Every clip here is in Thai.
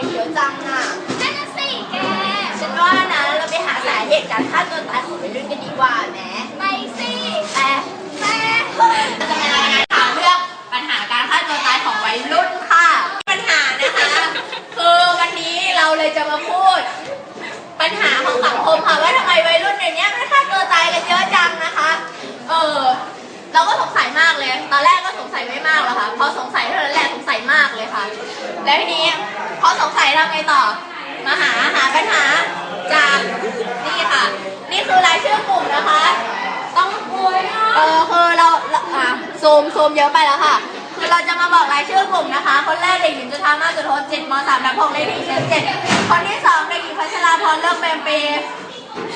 มันตายกันเยอะจังอะนั่นน่ะสิแก ฉันว่านะเราไปหาสาเหตุการฆ่าตัวตายของวัยรุ่นกันดีกว่าแหมไปสิแต่แต่จะมารายงานข่าวเรื่องปัญหาการฆ่าตัวตายของวัยรุ่นค่ะ ปัญหานะคะ คือวันนี้เราเลยจะมาพูด ปัญหาของสังคมค่ะว่าทำไมวัยรุ่นเดี๋ยวนี้มันฆ่าตัวตายกันเยอะจังนะคะ เออเราก็สงสัยมากเลย ตอนแรกก็สงสัยไม่มากหรอกค่ะ พอสงสัยเท่านั้นแหละสงสัยมากเลยค่ะ แล้วทีนี้ พอสงสัยทำไงต่อ มาหาหาปัญหาจากนี่ค่ะ นี่คือรายชื่อกลุ่มนะคะ ต้องเออคือเราเราอะซูมซูมเยอะไปแล้วค่ะ คือเราจะมาบอกรายชื่อกลุ่มนะคะ คนแรกเด็กหญิงจุธามาสจุทเจ็ดมสามนับหกเลขที่เจ็ดเจ็ดคนที่สองเด็กหญิงพัชราพรเลิกเปรมปรี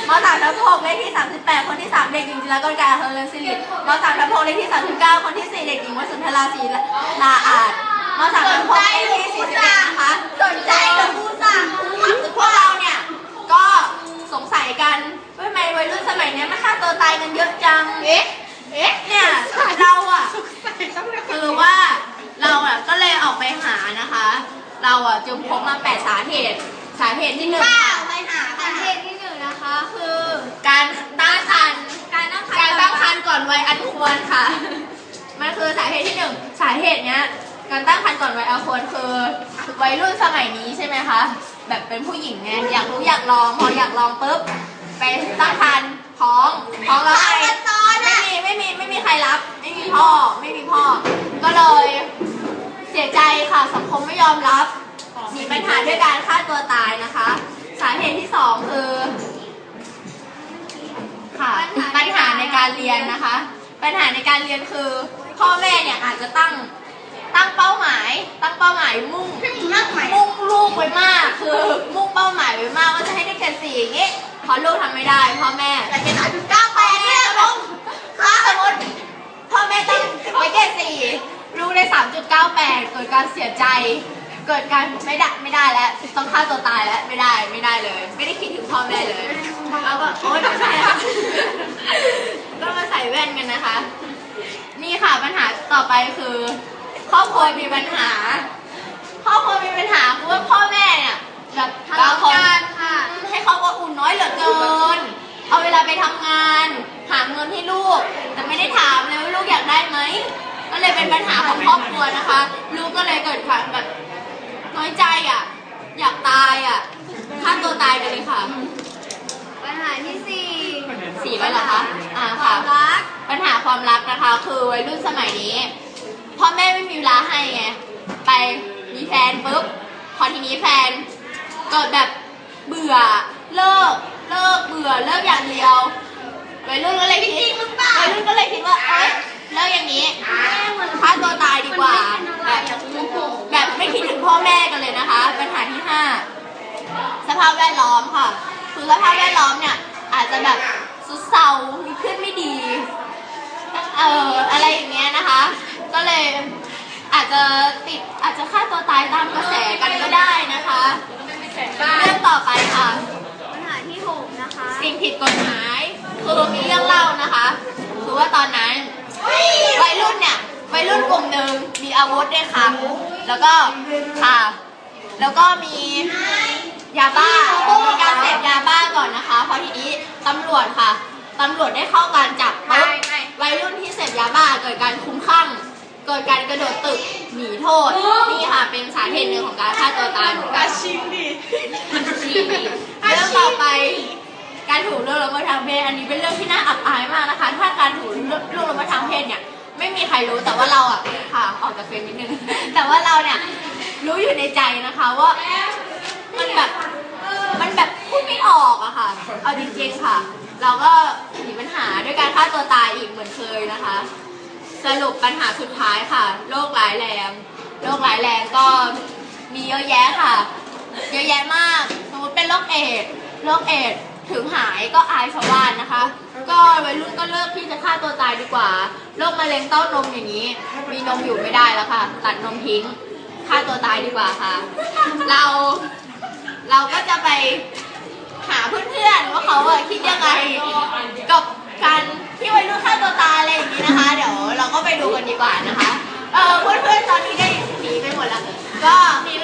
มสามทับหกเลขที่สามสิบแปดคนที่สามเด็กหญิงจิรกรกาเฮเลนสิริมสามทับหกเลขที่สามสิบเก้าคนที่สี่เด็กหญิงวสุนทราศรีลาอาจมสามทับหกเลขที่สี่สิบเอ็ดนะคะ เราอะจึงพบมาแปดสาเหตุ สาเหตุที่หนึ่งค่ะไปหาสาเหตุที่หนึ่งนะคะ คือการตั้งครรภ์การตั้งครรภ์การตั้งครรภ์ก่อนวัยอันควรค่ะ มันคือสาเหตุที่หนึ่งสาเหตุเนี้ยการตั้งครรภ์ก่อนวัยอันควรคือวัยรุ่นสมัยนี้ใช่ไหมคะแบบเป็นผู้หญิงไงอยากรู้อยากลองพออยากลองปุ๊บไปตั้งครรภ์ท้องท้องแล้วไงไม่มีไม่มีไม่มีใครรับ ไม่มีพ่อไม่มีพ่อ ก็เลยเสียใจค่ะสังคมไม่ยอมรับมีปัญหาด้วยการฆ่าตัวตายนะคะ สาเหตุที่สองคือค่ะปัญหาในการเรียนนะคะ ปัญหาในการเรียนคือ พ่อแม่เนี่ยอาจจะตั้งตั้งเป้าหมาย ตั้งเป้าหมายมุ่งมากไหมมุ่งลูกไว้มาก คือ มุ่งเป้าหมายไว้มากว่าจะให้ได้เกรดสี่อย่างงี้พอลูกทำไม่ได้ พ่อแม่แต่เป็นอายุเก้าแปดเนี่ยสมมติสมมติพ่อแม่ตั้งไว้เกรดสี่ลูกได้สามจุดเก้าแปดเกิดการเสียใจ เกิดการไม่ได้ไม่ได้แล้ว ต้องฆ่าตัวตายแล้วไม่ได้ไม่ได้เลย ไม่ได้คิดถึงพ่อแม่เลยแล้วก็โอ๊ยไม่ใช่ค่ะก็มาใส่แว่นกันนะคะ นี่ค่ะปัญหาต่อไปคือ ครอบครัวมีปัญหา ครอบครัวมีปัญหาคือว่าพ่อแม่เนี่ยแบบบางคนค่ะให้ครอบครัวอุ่นน้อยเหลือเกิน เอาเวลาไปทำงาน หาเงินให้ลูก แต่ไม่ได้ถามเลยว่าลูกอยากได้ไหมก็เลยเป็นปัญหาของครอบครัวนะคะ ลูกก็เลยเกิดความแบบ น้อยใจอะ อยากตายอะฆ่าตัวตายไปเลยค่ะ ปัญหาที่สี่สี่แล้วเหรอคะอ่าค่ะ รักปัญหาความรักนะคะ คือวัยรุ่นสมัยนี้พ่อแม่ไม่มีเวลาให้ไง ไปมีแฟนปุ๊บ พอทีนี้แฟนเกิดแบบเบื่อเลิกเลิกเบื่อเลิกอย่างเดียววัยรุ่นก็เลยคิดวัยรุ่นก็เลยคิดว่าเอ๊ะเลิกอย่างนี้ฆ่าตัวตายดีกว่า แบบแบบไม่คิดถึงพ่อแม่กั นเลยนะคะ ปัญหาที่ห้าสภาพแวดล้อมค่ะ คือสภาพแวดล้อมเนี่ยอาจจะแบบสุดเซามีเพื่อนไม่ดี เอ่ออะไรอย่างเงี้ยนะคะ ก็เลยอาจจะติดอาจจะฆ่าตัวตายตามกระแสกันก็ได้นะคะ เรื่องต่อไปค่ะ ปัญหาที่หกนะคะ สิ่งผิดกฎหมาย คือมีเรื่องเล่านะคะคือว่าตอนนั้นวัยรุ่นเนี่ยวัยรุ่นกลุ่มหนึ่งมีอาวุธด้วยค่ะแล้วก็ค่ะ แล้วก็มียาบ้ามีการเสพยาบ้าก่อนนะคะเพราะทีนี้ตำรวจค่ะตำรวจได้เข้าการจับปุ๊บวัยรุ่นที่เสพยาบ้าเกิดการคลุ้มคลั่งเกิดการกระโดดตึกหนีโทษนี่ค่ะเป็นสาเหตุหนึ่งของการฆ่าตัวตายเหมือนกันชิมดิเรื่องต่อไป การถูกล่วงละเมิดทางเพศอันนี้เป็นเรื่องที่น่าอับอายมากนะคะ ถ้าการถูกล่วงละเมิดทางเพศเนี่ยไม่มีใครรู้แต่ว่าเราอะค่ะออกจากเฟรมนิดนึงแต่ว่าเราเนี่ย รู้อยู่ในใจนะคะว่า มันแบบ มันแบบพูดไม่ออกอะค่ะ เอาจริงๆค่ะ เราก็มีปัญหาด้วยการฆ่าตัวตายอีกเหมือนเคยนะคะ สรุปปัญหาสุดท้ายค่ะ โรคร้ายแรง โรคร้ายแรงก็มีเยอะแยะค่ะ เยอะแยะมาก สมมติเป็นโรคเอดส์โรคเอดส์ถึงหายก็อายชาวบ้านนะคะ ก็วัยรุ่นก็เลิกที่จะฆ่าตัวตายดีกว่า โรคมะเร็งเต้านมอย่างนี้ มีนมอยู่ไม่ได้แล้วค่ะ ตัดนมทิ้ง ฆ่าตัวตายดีกว่าค่ะ เราเราก็จะไปหาเพื่อนๆว่าเขาอะคิดยังไงกับการที่วัยรุ่นฆ่าตัวตายอะไรอย่างนี้นะคะ เดี๋ยวเราก็ไปดูกันดีกว่านะคะ เออเพื่อนๆตอนนี้ได้หนีไปหมดแล้วก็มี